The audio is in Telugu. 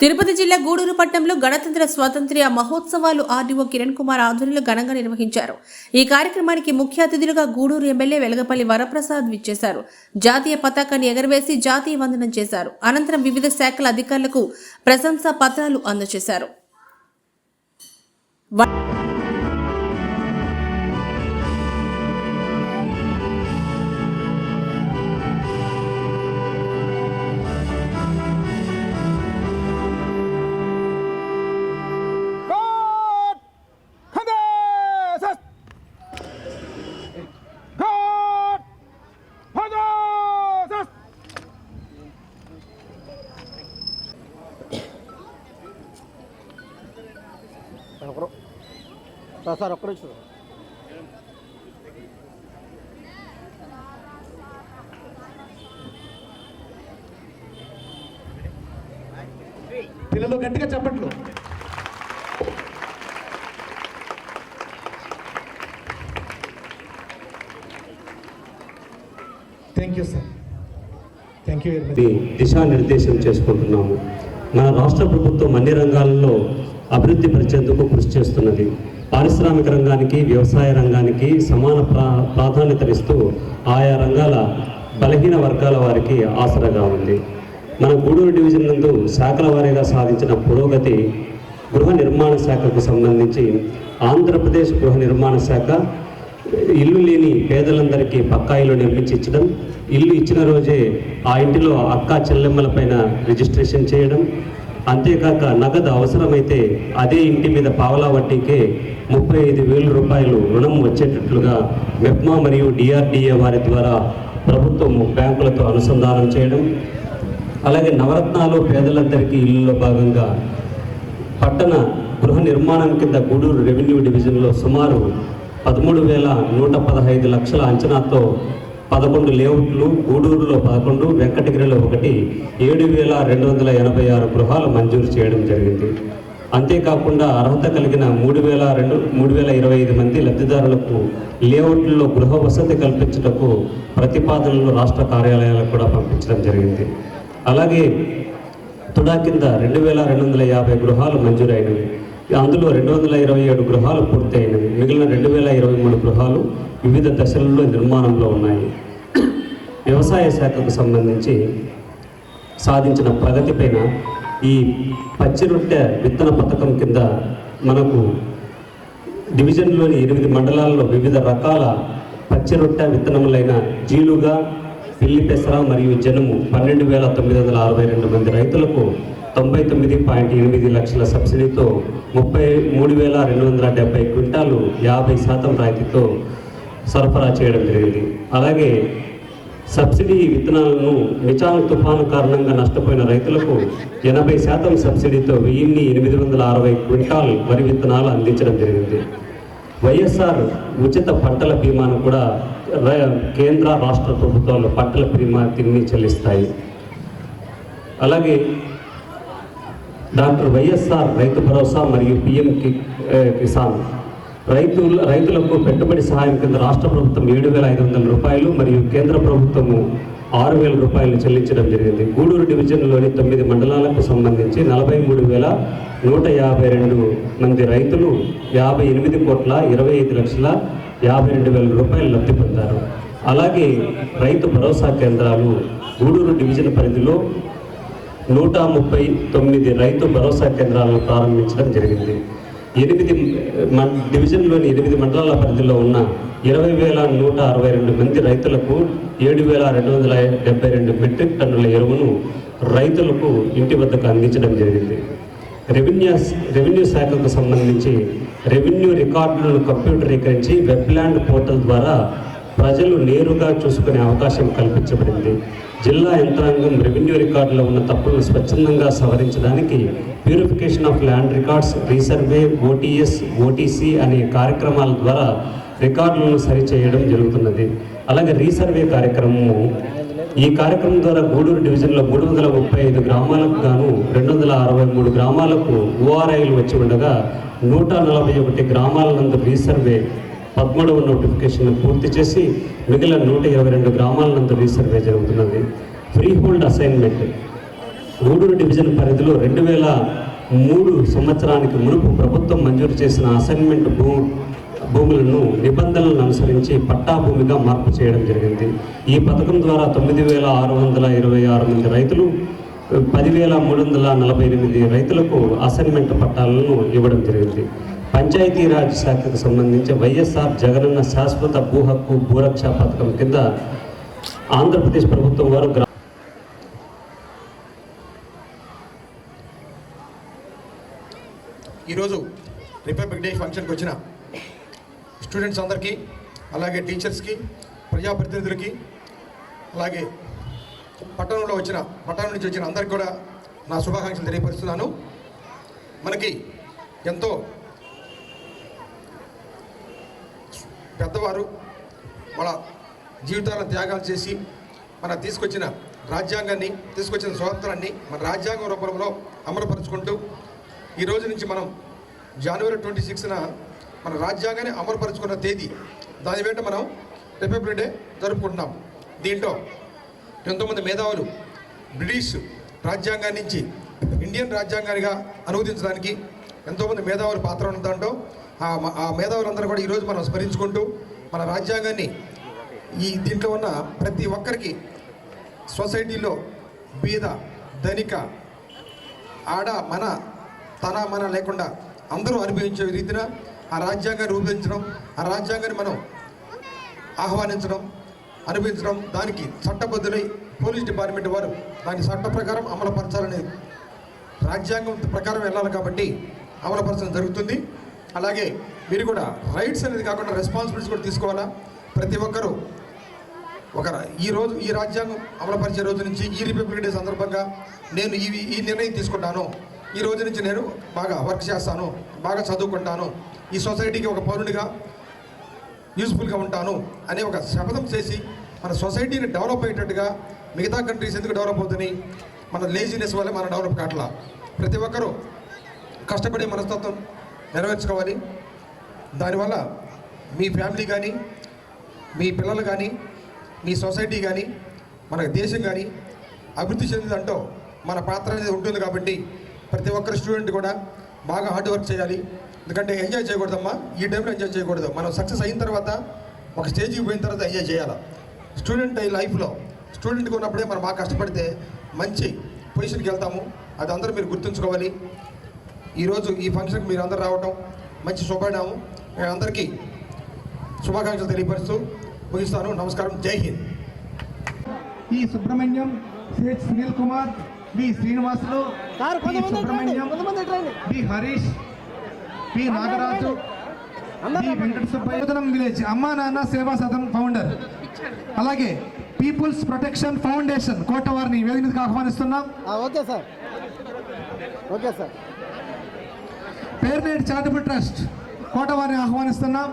తిరుపతి జిల్లా గూడూరు పట్టణంలో గణతంత్ర స్వాతంత్ర్య మహోత్సవాలు ఆర్డీఓ కిరణ్ కుమార్ ఆధ్వర్యంలో ఘనంగా నిర్వహించారు. ఈ కార్యక్రమానికి ముఖ్య అతిథులుగా గూడూరు ఎమ్మెల్యే వెలగపల్లి వరప్రసాద్ విచ్చేశారు. జాతీయ పతాకాన్ని ఎగరవేసి జాతీయ వందనం చేశారు. అనంతరం వివిధ శాఖల అధికారులకు ప్రశంసా పత్రాలు అందజేశారు. సార్ ఒక్కరు వచ్చారు పిల్లలు గట్టిగా చెప్పట్లు. Thank you sir thank you very much ఇది దిశానిర్దేశం చేసుకుంటున్నాము. మన రాష్ట్ర ప్రభుత్వం అన్ని రంగాల్లో అభివృద్ధి పరిచేందుకు కృషి చేస్తున్నది. పారిశ్రామిక రంగానికి వ్యవసాయ రంగానికి సమాన ప్రా ప్రాధాన్యతనిస్తూ ఆయా రంగాల బలహీన వర్గాల వారికి ఆసరాగా ఉంది. మన గూడూరు డివిజన్ నందు శాఖల వారీగా సాధించిన పురోగతి గృహ నిర్మాణ శాఖకు సంబంధించి ఆంధ్రప్రదేశ్ గృహ నిర్మాణ శాఖ ఇల్లు లేని పేదలందరికీ పక్కా ఇల్లు నిర్మించి ఇచ్చడం ఇల్లు ఇచ్చిన రోజే ఆ ఇంటిలో అక్క చెల్లెమ్మల పైన రిజిస్ట్రేషన్ చేయడం అంతేకాక నగదు అవసరమైతే అదే ఇంటి మీద పావలా వడ్డీకే ముప్పై ఐదు వేల రూపాయలు రుణం వచ్చేటట్లుగా మెప్మా మరియు డిఆర్డిఏ వారి ద్వారా ప్రభుత్వం బ్యాంకులతో అనుసంధానం చేయడం అలాగే నవరత్నాలు పేదలందరికీ ఇల్లులో భాగంగా పట్టణ గృహ నిర్మాణం కింద గూడూరు రెవెన్యూ డివిజన్లో సుమారు పదమూడు వేల నూట పదహైదు లక్షల అంచనాతో పదకొండు లేఅవుట్లు గూడూరులో పదకొండు వెంకటగిరిలో ఒకటి ఏడు వేల రెండు వందల ఎనభై ఆరు గృహాలు మంజూరు చేయడం జరిగింది. అంతేకాకుండా అర్హత కలిగిన మూడు వేల రెండు మూడు వేల ఇరవై ఐదు మంది లబ్ధిదారులకు లేఅవుట్లలో గృహ వసతి కల్పించుటకు ప్రతిపాదనలు రాష్ట్ర కార్యాలయాలకు కూడా పంపించడం జరిగింది. అలాగే తుడా కింద రెండు వేల రెండు వందల యాభై గృహాలు మంజూరైనవి. అందులో రెండు వందల ఇరవై ఏడు గృహాలు పూర్తయినవి. మిగిలిన రెండు వేల ఇరవై మూడు గృహాలు వివిధ దశలలో నిర్మాణంలో ఉన్నాయి. వ్యవసాయ శాఖకు సంబంధించి సాధించిన ప్రగతిపైన ఈ పచ్చి రొట్టె విత్తన పథకం కింద మనకు డివిజన్లోని ఎనిమిది మండలాల్లో వివిధ రకాల పచ్చి రొట్టె విత్తనములైన జీలుగా పిల్లి పెసర మరియు జనుము పన్నెండు వేల తొమ్మిది వందల అరవై రెండు మంది రైతులకు తొంభై తొమ్మిది పాయింట్ ఎనిమిది లక్షల సబ్సిడీతో ముప్పై మూడు వేల రెండు వందల డెబ్బై క్వింటాలు యాభై శాతం రాయితీతో సరఫరా చేయడం జరిగింది. అలాగే సబ్సిడీ విత్తనాలను నిచాంగ్ తుఫాను కారణంగా నష్టపోయిన రైతులకు ఎనభై శాతం సబ్సిడీతో వెయ్యిన్ని ఎనిమిది వందల అరవై క్వింటాల్ వరి విత్తనాలు అందించడం జరిగింది. వైఎస్ఆర్ ఉచిత పంటల బీమాను కూడా కేంద్ర రాష్ట్ర ప్రభుత్వాలు పంటల బీమా తిరిగి చెల్లిస్తాయి. అలాగే డాక్టర్ వైఎస్ఆర్ రైతు భరోసా మరియు పిఎం కిసాన్ రైతుల రైతులకు పెట్టుబడి సహాయం కింద రాష్ట్ర ప్రభుత్వం ఏడు వేల ఐదు వందల రూపాయలు మరియు కేంద్ర ప్రభుత్వము ఆరు వేల రూపాయలు చెల్లించడం జరిగింది. గూడూరు డివిజన్లోని తొమ్మిది మండలాలకు సంబంధించి నలభై మూడు వేల నూట యాభై రెండు మంది రైతులు యాభై ఎనిమిది కోట్ల ఇరవై ఐదు లక్షల యాభై రెండు వేల రూపాయలు లబ్ధి పొందారు. అలాగే రైతు భరోసా కేంద్రాలు గూడూరు డివిజన్ పరిధిలో నూట ముప్పై తొమ్మిది రైతు భరోసా కేంద్రాలను ప్రారంభించడం జరిగింది. ఎనిమిది మన డివిజన్లోని ఎనిమిది మండలాల పరిధిలో ఉన్న ఇరవై వేల నూట అరవై రెండు మంది రైతులకు ఏడు వేల రెండు వందల డెబ్బై రెండు మెట్రిక్ టన్నుల ఎరువును రైతులకు ఇంటి వద్దకు అందించడం జరిగింది. రెవెన్యూ రెవెన్యూ శాఖకు సంబంధించి రెవెన్యూ రికార్డులను కంప్యూటరీకరించి వెబ్లాండ్ పోర్టల్ ద్వారా ప్రజలు నేరుగా చూసుకునే అవకాశం కల్పించబడింది. జిల్లా యంత్రాంగం రెవెన్యూ రికార్డులో ఉన్న తప్పులను స్వచ్ఛందంగా సవరించడానికి purification of land records resurvey OTS OTC అనే కార్యక్రమాల ద్వారా రికార్డులను సరిచేయడం జరుగుతున్నది. అలాగే రీసర్వే కార్యక్రమము ఈ కార్యక్రమం ద్వారా గూడూరు డివిజన్లో మూడు వందల ముప్పై ఐదు గ్రామాలకు గాను రెండు వందల అరవై మూడు గ్రామాలకు ఓఆర్ఐలు వచ్చి ఉండగా నూట నలభై ఒకటి గ్రామాల నందు రీసర్వే పదమూడవ నోటిఫికేషన్ పూర్తి చేసి మిగిలిన నూట ఇరవై రెండు గ్రామాల రీసర్వే జరుగుతున్నది. Freehold assignment. గూడూరు డివిజన్ పరిధిలో రెండు వేల మూడు సంవత్సరానికి మునుపు ప్రభుత్వం మంజూరు చేసిన అసైన్మెంట్ భూ భూములను నిబంధనలను అనుసరించి పట్టా భూమిగా మార్పు చేయడం జరిగింది. ఈ పథకం ద్వారా తొమ్మిది వేల ఆరు వందల ఇరవై ఆరు మంది రైతులు పదివేల మూడు వందల నలభై ఎనిమిది రైతులకు అసైన్మెంట్ పట్టాలను ఇవ్వడం జరిగింది. పంచాయతీరాజ్ శాఖకు సంబంధించి వైఎస్ఆర్ జగనన్న శాశ్వత భూ హక్కు భూరక్ష పథకం కింద ఆంధ్రప్రదేశ్ ప్రభుత్వం వారు గ్రా- ఈరోజు రిపబ్లిక్ డే ఫంక్షన్కి వచ్చిన స్టూడెంట్స్ అందరికీ అలాగే టీచర్స్కి ప్రజాప్రతినిధులకి అలాగే పట్టణంలో వచ్చిన పట్టణం నుంచి వచ్చిన అందరికి కూడా నా శుభాకాంక్షలు తెలియపరుస్తున్నాను. మనకి ఎంతో పెద్దవారు వాళ్ళ జీవితాలను త్యాగాలు చేసి మన తీసుకొచ్చిన రాజ్యాంగాన్ని తీసుకొచ్చిన స్వాతంత్రాన్ని మన రాజ్యాంగ రూపంలో అమలుపరుచుకుంటూ ఈ రోజు నుంచి మనం జనవరి ట్వంటీ సిక్స్న మన రాజ్యాంగాన్ని అమలుపరుచుకున్న తేదీ దాని వెంట మనం రిపబ్లిక్ డే జరుపుకుంటున్నాం. దీంట్లో ఎంతోమంది మేధావులు బ్రిటిష్ రాజ్యాంగాన్ని నుంచి ఇండియన్ రాజ్యాంగానిగా అనువదించడానికి ఎంతోమంది మేధావుల పాత్ర ఉన్న దాంట్లో ఆ ఆ మేధావులందరూ కూడా ఈరోజు మనం స్మరించుకుంటూ మన రాజ్యాంగాన్ని ఈ దీంట్లో ఉన్న ప్రతి ఒక్కరికి సొసైటీలో బీద ధనిక ఆడ మన తన మన లేకుండా అందరూ అనుభవించే రీతిన ఆ రాజ్యాంగాన్ని రూపొందించడం ఆ రాజ్యాంగాన్ని మనం ఆహ్వానించడం అనుభవించడం దానికి చట్టబద్ధులై పోలీస్ డిపార్ట్మెంట్ వారు దాని చట్ట ప్రకారం అమలుపరచాలని రాజ్యాంగం ప్రకారం వెళ్ళాలి కాబట్టి అమలుపరచడం జరుగుతుంది. అలాగే మీరు కూడా రైట్స్ అనేది కాకుండా రెస్పాన్సిబిలిటీస్ కూడా తీసుకోవాలా? ప్రతి ఒక్కరూ ఒక ఈ రోజు ఈ రాజ్యాంగం అమలుపరిచే రోజు నుంచి ఈ రిపబ్లిక్ డే సందర్భంగా నేను ఈ ఈ నిర్ణయం తీసుకుంటాను. ఈ రోజు నుంచి నేను బాగా వర్క్ చేస్తాను బాగా చదువుకుంటాను. ఈ సొసైటీకి ఒక పౌరుడిగా యూస్ఫుల్గా ఉంటాను అనే ఒక శపథం చేసి మన సొసైటీని డెవలప్ అయ్యేటట్టుగా మిగతా కంట్రీస్ ఎందుకు డెవలప్ అవుతుంది మన లేజినెస్ వల్ల మనం డెవలప్ కావట్లా? ప్రతి ఒక్కరూ కష్టపడే మనస్తత్వం నెరవేర్చుకోవాలి. దానివల్ల మీ ఫ్యామిలీ కానీ మీ పిల్లలు కానీ మీ సొసైటీ కానీ మన దేశం కానీ అభివృద్ధి చెందిందంటూ మన పాత్ర అనేది ఉంటుంది కాబట్టి ప్రతి ఒక్కరు స్టూడెంట్ కూడా బాగా హార్డ్ వర్క్ చేయాలి. ఎందుకంటే ఎంజాయ్ చేయకూడదమ్మా. ఈ టైంలో ఎంజాయ్ చేయకూడదు. మనం సక్సెస్ అయిన తర్వాత ఒక స్టేజ్కి పోయిన తర్వాత ఎంజాయ్ చేయాలి. స్టూడెంట్ ఈ లైఫ్లో స్టూడెంట్గా ఉన్నప్పుడే మనం బాగా కష్టపడితే మంచి పొజిషన్కి వెళ్తాము. అది అందరూ మీరు గుర్తుంచుకోవాలి. ఈరోజు ఈ ఫంక్షన్కి మీరు అందరూ రావటం మంచి మేము అందరికీ శుభాకాంక్షలు తెలియపరుస్తూ ముగిస్తాను. నమస్కారం. జై హింద్. ఈ Subrahmanyam CH Sunil Kumar B Srinivasulu Subrahmanyam B Harish B Nagaraju B Venkata Subbaiah village Amma Nanna Seva Sadan founder అలాగే పీపుల్స్ ప్రొటెక్షన్ ఫౌండేషన్ కోటవారిని వేదిక మీదకి ఆహ్వానిస్తున్నాం. Okay sir. Okay sir. Perneti charitable trust కోటవారిని ఆహ్వానిస్తున్నాం.